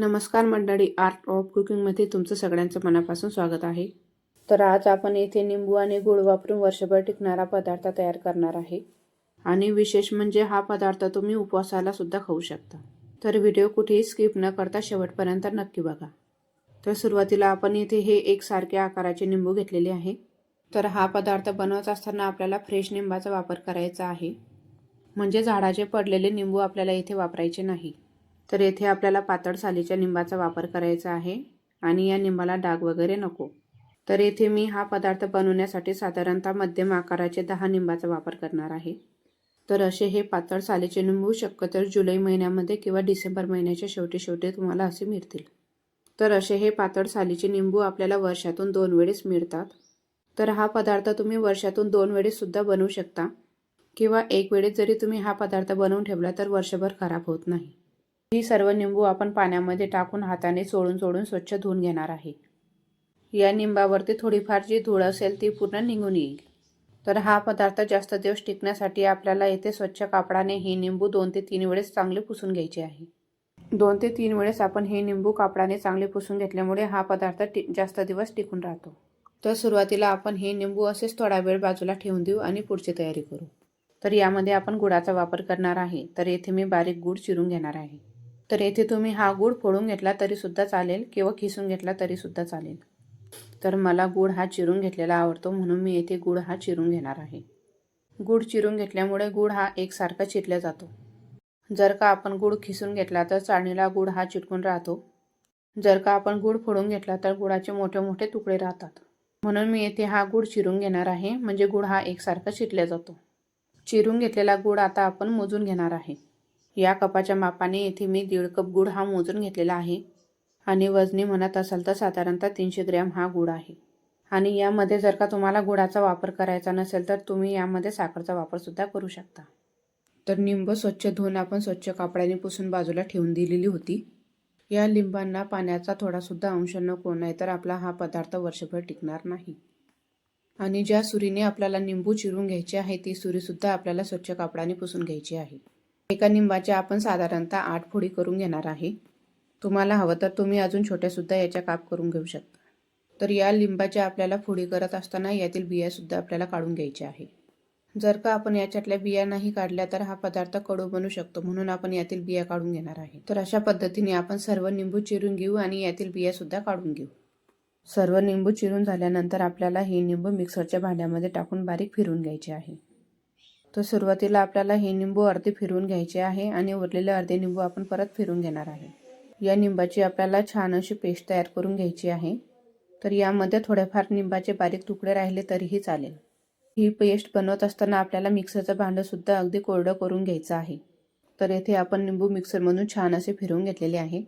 नमस्कार मंडळी art of कुकिंगमध्ये तुमचं सगळ्यांचं मनापासून स्वागत आहे. तर आज आपण येथे निंबू आणि गुळ वापरून वर्षभर टिकणारा पदार्थ तयार करणार आहे. आणि विशेष म्हणजे हा पदार्थ तुम्ही उपवासाला सुद्धा खाऊ शकता. तर व्हिडिओ कुठेही स्किप न करता शेवटपर्यंत नक्की बघा. तर सुरुवातीला आपण येथे हे एकसारख्या आकाराचे निंबू घेतलेले आहे. तर हा पदार्थ बनवत असताना आपल्याला फ्रेश निंबाचा वापर करायचा आहे. म्हणजे झाडाचे पडलेले निंबू आपल्याला इथे वापरायचे नाही. तर येथे आपल्याला पातळ सालीच्या निंबाचा वापर करायचा आहे आणि या निंबाला डाग वगैरे नको. तर येथे मी हा पदार्थ बनवण्यासाठी साधारणतः मध्यम आकाराचे दहा निंबाचा वापर करणार आहे. तर असे हे पातळ सालीचे निंबू शक्यतर जुलै महिन्यामध्ये किंवा डिसेंबर महिन्याच्या शेवटी शेवटी तुम्हाला असे मिळतील. तर असे हे पातळ सालीचे निंबू आपल्याला वर्षातून दोन वेळेस मिळतात. तर हा पदार्थ तुम्ही वर्षातून दोन वेळेस सुद्धा बनवू शकता किंवा एक वेळेस जरी तुम्ही हा पदार्थ बनवून ठेवला तर वर्षभर खराब होत नाही. ही सर्व निंबू आपण पाण्यामध्ये टाकून हाताने चोळून चोळून स्वच्छ धुवून घेणार आहे. या निंबावरती थोडीफार जी धूळ असेल ती पूर्ण निघून येईल. तर हा पदार्थ जास्त दिवस टिकण्यासाठी आपल्याला येथे स्वच्छ कापडाने हे निंबू दोन ते तीन वेळेस चांगले पुसून घ्यायचे आहे. दोन ते तीन वेळेस आपण हे निंबू कापडाने चांगले पुसून घेतल्यामुळे हा पदार्थ टि जास्त दिवस टिकून राहतो. तर सुरुवातीला आपण हे निंबू असेच थोडा वेळ बाजूला ठेवून देऊ आणि पुढची तयारी करू. तर यामध्ये आपण गुळाचा वापर करणार आहे. तर येथे मी बारीक गूळ चिरून घेणार आहे. तर येथे तुम्ही हा गूळ फोडून घेतला तरीसुद्धा चालेल किंवा खिसून घेतला तरीसुद्धा चालेल. तर मला गूळ हा चिरून घेतलेला आवडतो म्हणून मी येथे गूळ हा चिरून घेणार आहे. गूळ चिरून घेतल्यामुळे गूळ हा एकसारखा चिरला जातो. जर का आपण गूळ खिसून घेतला तर चाळणीला गूळ हा चिटकून राहतो. जर का आपण गूळ फोडून घेतला तर गुळाचे मोठे मोठे तुकडे राहतात. म्हणून मी येथे हा गूळ चिरून घेणार आहे म्हणजे गूळ हा एकसारखा चिरला जातो. चिरून घेतलेला गूळ आता आपण मोजून घेणार आहे. या कपाच्या मापाने येथे मी दीड कप गूळ हा मोजून घेतलेला आहे. आणि वजनी म्हणत असाल तर साधारणतः तीनशे ग्रॅम हा गूळ आहे. आणि यामध्ये जर का तुम्हाला गुळाचा वापर करायचा नसेल तर तुम्ही यामध्ये साखरचा वापरसुद्धा करू शकता. तर निंब स्वच्छ धुवून आपण स्वच्छ कापडाने पुसून बाजूला ठेवून दिलेली होती. या लिंबांना पाण्याचा थोडासुद्धा अंश नको नाही तर आपला हा पदार्थ वर्षभर टिकणार नाही. आणि ज्या सुरीने आपल्याला निंबू चिरून घ्यायचे आहे ती सुरीसुद्धा आपल्याला स्वच्छ कापडाने पुसून घ्यायची आहे. एका निंबाच्या आपण साधारणतः आठ फोडी करून घेणार आहे. तुम्हाला हवं तर तुम्ही अजून छोट्यासुद्धा याच्या काप करून घेऊ शकता. तर या लिंबाच्या आपल्याला फोडी करत असताना यातील बियासुद्धा आपल्याला काढून घ्यायच्या आहे. जर का आपण याच्यातल्या बिया नाही काढल्या तर हा पदार्थ कडू बनू शकतो म्हणून आपण यातील बिया काढून घेणार आहे. तर अशा पद्धतीने आपण सर्व निंबू चिरून घेऊ आणि यातील बियासुद्धा काढून घेऊ. सर्व निंबू चिरून झाल्यानंतर आपल्याला हे निंबू मिक्सरच्या भांड्यामध्ये टाकून बारीक फिरून घ्यायचे आहे. तर सुरुवातीला आपल्याला हे निंबू अर्धे फिरवून घ्यायचे आहे आणि उरलेले अर्धे निंबू आपण परत फिरून घेणार आहे. या निंबाची आपल्याला छान अशी पेस्ट तयार करून घ्यायची आहे. तर यामध्ये थोडेफार निंबाचे बारीक तुकडे राहिले तरीही चालेल. ही पेस्ट बनवत असताना आपल्याला मिक्सरचं भांडंसुद्धा अगदी कोरडं करून घ्यायचं आहे. तर येथे आपण निंबू मिक्सरमधून छान असे फिरवून घेतलेले आहे.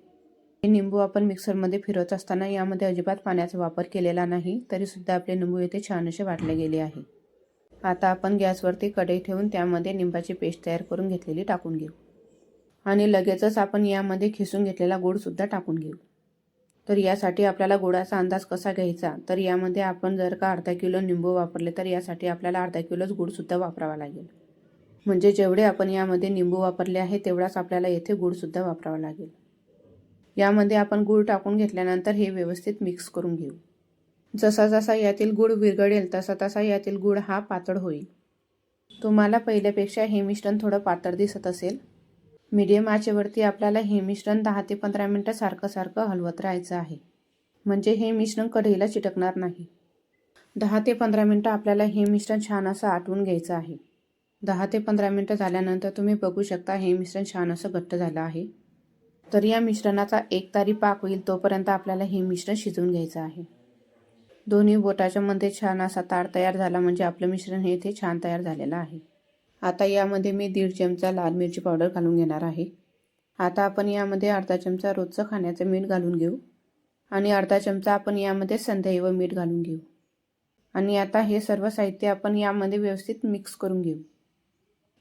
हे निंबू आपण मिक्सरमध्ये फिरवत असताना यामध्ये अजिबात पाण्याचा वापर केलेला नाही तरीसुद्धा आपले निंबू येथे छान असे वाटले गेले आहे. आता आपण गॅसवरती कढई ठेवून त्यामध्ये निंबाची पेस्ट तयार करून घेतलेली टाकून घेऊ. आणि लगेचच आपण यामध्ये खिसून घेतलेला गोडसुद्धा टाकून घेऊ. तर यासाठी आपल्याला गोडाचा अंदाज कसा घ्यायचा? तर यामध्ये आपण जर का अर्धा किलो निंबू वापरले तर यासाठी आपल्याला अर्धा किलोच गुळसुद्धा वापरावा लागेल. म्हणजे जेवढे आपण यामध्ये निंबू वापरले आहे तेवढाच आपल्याला येथे गूळसुद्धा वापरावा लागेल. यामध्ये आपण गूळ टाकून घेतल्यानंतर हे व्यवस्थित मिक्स करून घेऊ. जसा जसा यातील गूळ विरघळेल तसा तसा यातील गूळ हा पातळ होईल. तुम्हाला पहिल्यापेक्षा हे मिश्रण थोडं पातळ दिसत असेल. मीडियम आचेवरती आपल्याला हे मिश्रण दहा ते पंधरा मिनटं सारखं सारखं हलवत राहायचं आहे. म्हणजे हे मिश्रण कढईला चिटकणार नाही. दहा ते पंधरा मिनटं आपल्याला हे मिश्रण छान असं आटवून घ्यायचं आहे. दहा ते पंधरा मिनटं झाल्यानंतर तुम्ही बघू शकता हे मिश्रण छान असं घट्ट झालं आहे. तर या मिश्रणाचा एक तारी पाक होईल तोपर्यंत आपल्याला हे मिश्रण शिजवून घ्यायचं आहे. दोन्ही बोटाच्या मध्ये छान असा तार तयार झाला म्हणजे आपलं मिश्रण हे इथे छान तयार झालेलं आहे. आता यामध्ये मी दीड चमचा लाल मिरची पावडर घालून घेणार आहे. आता आपण यामध्ये अर्धा चमचा रोजचं खाण्याचं मीठ घालून घेऊ आणि अर्धा चमचा आपण यामध्ये संध्याई व मीठ घालून घेऊ. आणि आता हे सर्व साहित्य आपण यामध्ये व्यवस्थित मिक्स करून घेऊ.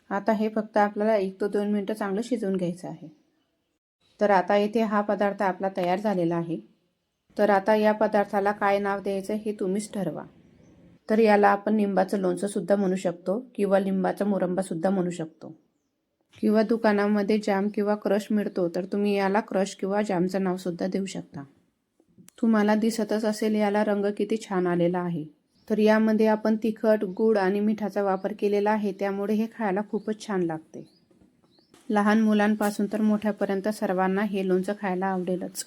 आता हे फक्त आपल्याला एक ते दोन मिनटं चांगलं शिजवून घ्यायचं आहे. तर आता येथे हा पदार्थ आपला तयार झालेला आहे. तर आता या पदार्थाला काय नाव द्यायचं हे तुम्हीच ठरवा. तर याला आपण लिंबाचं लोणचंसुद्धा म्हणू शकतो किंवा लिंबाचा मुरंबासुद्धा म्हणू शकतो. किंवा दुकानामध्ये जाम किंवा क्रश मिळतो तर तुम्ही याला क्रश किंवा जामचं नावसुद्धा देऊ शकता. तुम्हाला दिसतच असेल याला रंग किती छान आलेला आहे. तर यामध्ये आपण तिखट गूळ आणि मिठाचा वापर केलेला आहे त्यामुळे हे खायला खूपच छान लागते. लहान मुलांपासून तर मोठ्यापर्यंत सर्वांना हे लोणचं खायला आवडेलच.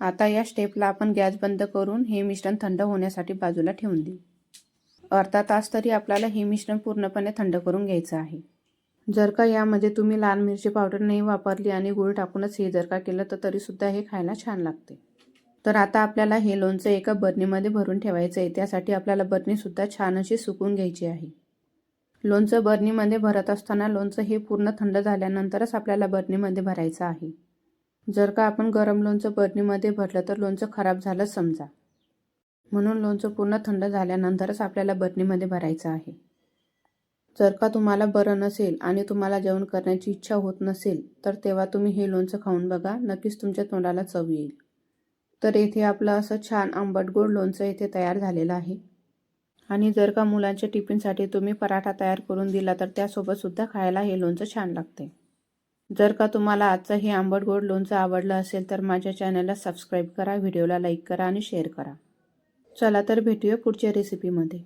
आता या स्टेपला आपण गॅस बंद करून हे मिश्रण थंड होण्यासाठी बाजूला ठेवून देऊ. अर्धा तास तरी आपल्याला हे मिश्रण पूर्णपणे थंड करून घ्यायचं आहे. जर का यामध्ये तुम्ही लाल मिरची पावडर नाही वापरली आणि गूळ टाकूनच हे जर का केलं तर तरीसुद्धा हे खायला छान लागते. तर आता आपल्याला हे लोणचं एका बरणीमध्ये भरून ठेवायचं आहे. त्यासाठी आपल्याला बरणीसुद्धा छान अशी सुकून घ्यायची आहे. लोणचं बरणीमध्ये भरत असताना लोणचं हे पूर्ण थंड झाल्यानंतरच आपल्याला बरणीमध्ये भरायचं आहे. जर का आपण गरम लोणचं बरणीमध्ये भरलं तर लोणचं खराब झालं समजा. म्हणून लोणचं पूर्ण थंड झाल्यानंतरच आपल्याला बरणीमध्ये भरायचं आहे. जर का तुम्हाला बरं नसेल आणि तुम्हाला जेवण करण्याची इच्छा होत नसेल तर तेव्हा तुम्ही हे लोणचं खाऊन बघा नक्कीच तुमच्या तोंडाला चव येईल. तर येथे आपलं असं छान आंबट गोड लोणचं येथे तयार झालेलं आहे. आणि जर का मुलांच्या टिफिनसाठी तुम्ही पराठा तयार करून दिला तर त्यासोबतसुद्धा खायला हे लोणचं छान लागते. जर का तुम्हाला आजचं हे आंबट गोड लोणचं आवडलं असेल तर माझ्या चॅनलला सबस्क्राईब करा व्हिडिओला लाईक करा आणि शेअर करा. चला तर भेटूया पुढच्या रेसिपीमध्ये